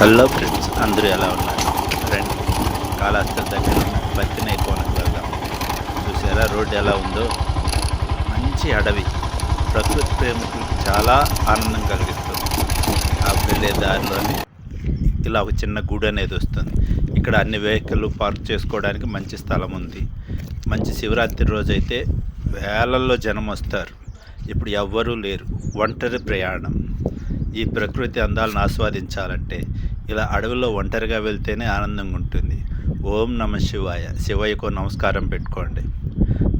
Hello friends అందరూ ఎలా ఉన్నారు? ఫ్రెండ్ కాళహస్తి దగ్గర ఉన్న కోనకు వెళ్దాం చూసారా రోడ్డు ఎలా ఉందో? మంచి అడవి. ప్రకృతి ప్రేమికులకు చాలా ఆనందం కలిగిస్తుంది. ఆ వెళ్ళే దారిలోనే ఇలా ఒక చిన్న గుడి అనేది వస్తుంది. ఇక్కడ అన్ని వెహికల్ పార్క్ చేసుకోవడానికి మంచి స్థలం ఉంది. మంచి శివరాత్రి రోజు అయితే వేలల్లో జనం వస్తారు. ఇప్పుడు ఎవ్వరూ లేరు. ఒంటరి ప్రయాణం. ఈ ప్రకృతి అందాలను ఆస్వాదించాలంటే ఇలా అడవుల్లో ఒంటరిగా వెళ్తేనే ఆనందంగా ఉంటుంది ఓం నమ శివాయ. శివయ్యకు నమస్కారం పెట్టుకోండి.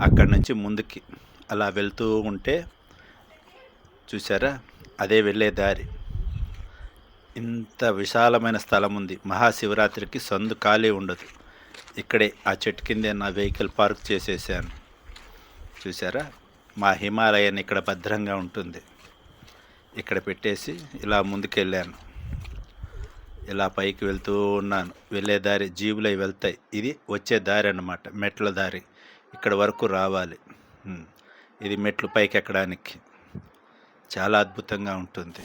అక్కడి నుంచి ముందుకి అలా వెళ్తూ ఉంటే చూసారా అదే వెళ్ళే దారి. ఇంత విశాలమైన స్థలం ఉంది మహాశివరాత్రికి సందు ఖాళీ ఉండదు. ఇక్కడే ఆ చెట్టు కిందే నా వెహికల్ పార్క్ చేసేసాను. చూసారా మా హిమాలయన్ ఇక్కడ భద్రంగా ఉంటుంది. ఇక్కడ పెట్టేసి ఇలా ముందుకెళ్ళాను. ఇలా పైకి వెళ్తూ ఉన్నాను. వెళ్ళే దారి జీబులు అవి వెళ్తాయి. ఇది వచ్చే దారి అన్నమాట. మెట్ల దారి. ఇక్కడ వరకు రావాలి. ఇది మెట్లు పైకి ఎక్కడానికి. చాలా అద్భుతంగా ఉంటుంది.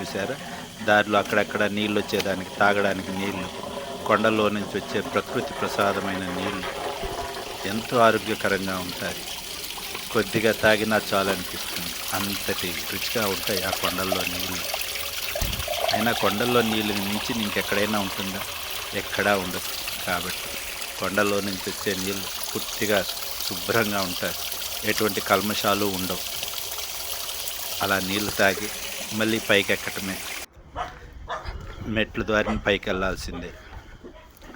చూసారా దారిలో అక్కడక్కడ నీళ్ళు వచ్చేదానికి తాగడానికి నీళ్ళు. కొండల్లో నుంచి వచ్చే ప్రకృతి ప్రసాదమైన నీళ్ళు. ఎంతో ఆరోగ్యకరంగా ఉంటాయి. కొద్దిగా తాగినా చాలు అనిపిస్తుంది. అంతటి రుచిగా ఉంటాయి ఆ కొండల్లో నీళ్ళు అయినా కొండల్లో నీళ్ళని మించి ఇంకెక్కడైనా ఉంటుందా? ఎక్కడా ఉండదు. కాబట్టి కొండల్లో నుంచి వచ్చే నీళ్ళు పూర్తిగా శుభ్రంగా ఉంటాయి. ఎటువంటి కల్మషాలు ఉండవు. అలా నీళ్ళు తాగి మళ్ళీ పైకి ఎక్కటమే మెట్ల ద్వారా పైకి వెళ్ళాల్సిందే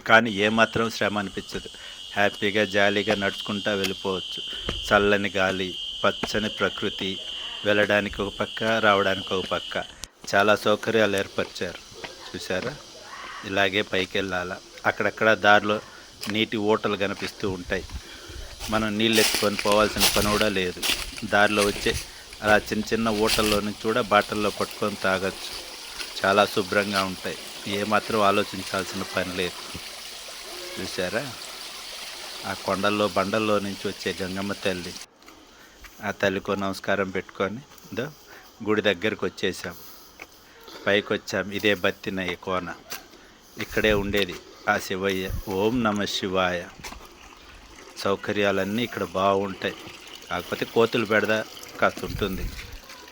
కానీ ఏమాత్రం శ్రమ అనిపించదు. హ్యాపీగా జాలీగా నడుచుకుంటా వెళ్ళిపోవచ్చు. చల్లని గాలి పచ్చని ప్రకృతి వెళ్ళడానికి ఒక పక్క రావడానికి ఒక పక్క. చాలా సౌకర్యాలు ఏర్పరిచారు. చూసారా ఇలాగే పైకి వెళ్ళాలా అక్కడక్కడ దారిలో నీటి ఓటలు కనిపిస్తూ ఉంటాయి. మనం నీళ్ళు ఎత్తుకొని పోవాల్సిన పని కూడా లేదు. దారిలో వచ్చే అలా చిన్న చిన్న ఊటల్లో నుంచి కూడా బాటల్లో పట్టుకొని తాగొచ్చు. చాలా శుభ్రంగా ఉంటాయి. ఏమాత్రం ఆలోచించాల్సిన పని లేదు. చూసారా ఆ కొండల్లో బండల్లో నుంచి వచ్చే గంగమ్మ తల్లి. ఆ తల్లికో నమస్కారం పెట్టుకొని దో గుడి దగ్గరికి వచ్చేసాం. పైకి వచ్చాం ఇదే బత్తినయ్య కోన. ఇక్కడే ఉండేది ఆ శివయ్య. ఓం నమ శివాయ. సౌకర్యాలన్నీ ఇక్కడ బాగుంటాయి కాకపోతే కోతులు బెడద కాస్త ఉంటుంది.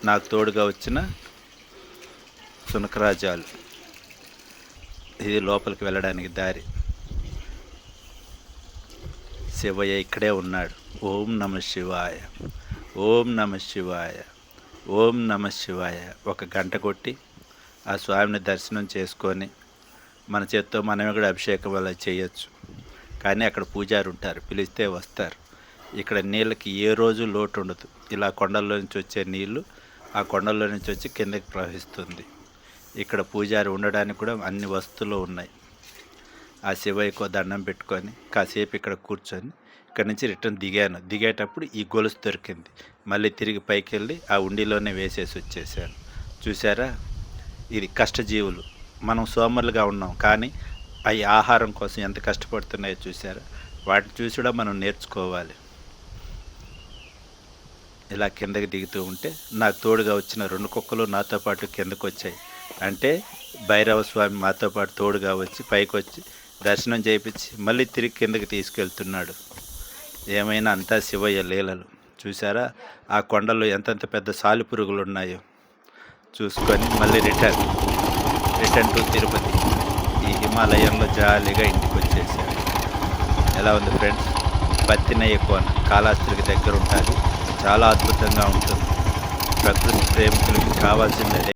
నాకు తోడుగా వచ్చిన సునకరాజాలు. ఇది లోపలికి వెళ్ళడానికి దారి. శివయ్య ఇక్కడే ఉన్నాడు. ఓం నమ శివాయ ఓం నమ శివాయ ఓం నమ శివాయ. ఒక గంట కొట్టి ఆ స్వామిని దర్శనం చేసుకొని మన చేత్తో మనమే కూడా అభిషేకం అలా చేయొచ్చు. కానీ అక్కడ పూజారి ఉంటారు పిలిస్తే వస్తారు. ఇక్కడ నీళ్ళకి ఏ రోజు లోటు ఉండదు. ఇలా కొండల్లో నుంచి వచ్చే నీళ్ళు ఆ కొండల్లో నుంచి వచ్చి కిందకి ప్రవహిస్తుంది. ఇక్కడ పూజారి ఉండడానికి కూడా అన్ని వస్తువులు ఉన్నాయి. ఆ శివయ్యకో దండం పెట్టుకొని కాసేపు ఇక్కడ కూర్చొని ఇక్కడ నుంచి రిటర్న్ దిగాను. దిగేటప్పుడు ఈ గొలుసు దొరికింది. మళ్ళీ తిరిగి పైకి వెళ్ళి ఆ ఉండిలోనే వేసేసి వచ్చేసాను. చూసారా ఇది కష్టజీవులు. మనం సోమరులుగా ఉన్నాం కానీ అవి ఆహారం కోసం ఎంత కష్టపడుతున్నాయో చూసారా వాటిని చూసి కూడా మనం నేర్చుకోవాలి. ఇలా కిందకి దిగుతూ ఉంటే నాకు తోడుగా వచ్చిన రెండు కుక్కలు నాతో పాటు కిందకు వచ్చాయి అంటే భైరవ స్వామి మాతో పాటు తోడుగా వచ్చి పైకి వచ్చి దర్శనం చేయించి మళ్ళీ తిరిగి కిందకి తీసుకెళ్తున్నాడు. ఏమైనా అంతా శివయ్య లీలలు. చూసారా ఆ కొండలో ఎంతెంత పెద్ద సాలి పురుగులు ఉన్నాయో చూసుకొని మళ్ళీ రిటర్న్. Return to Tirupati. ఈ హిమాలయంలో జాలీగా ఇంటికి వచ్చేసాను ఎలా ఉంది ఫ్రెండ్స్? పత్తినయ్య కోన కాళాస్త్రికి దగ్గర ఉంటుంది చాలా అద్భుతంగా ఉంటుంది. ప్రకృతి ప్రేమికులకి కావాల్సింది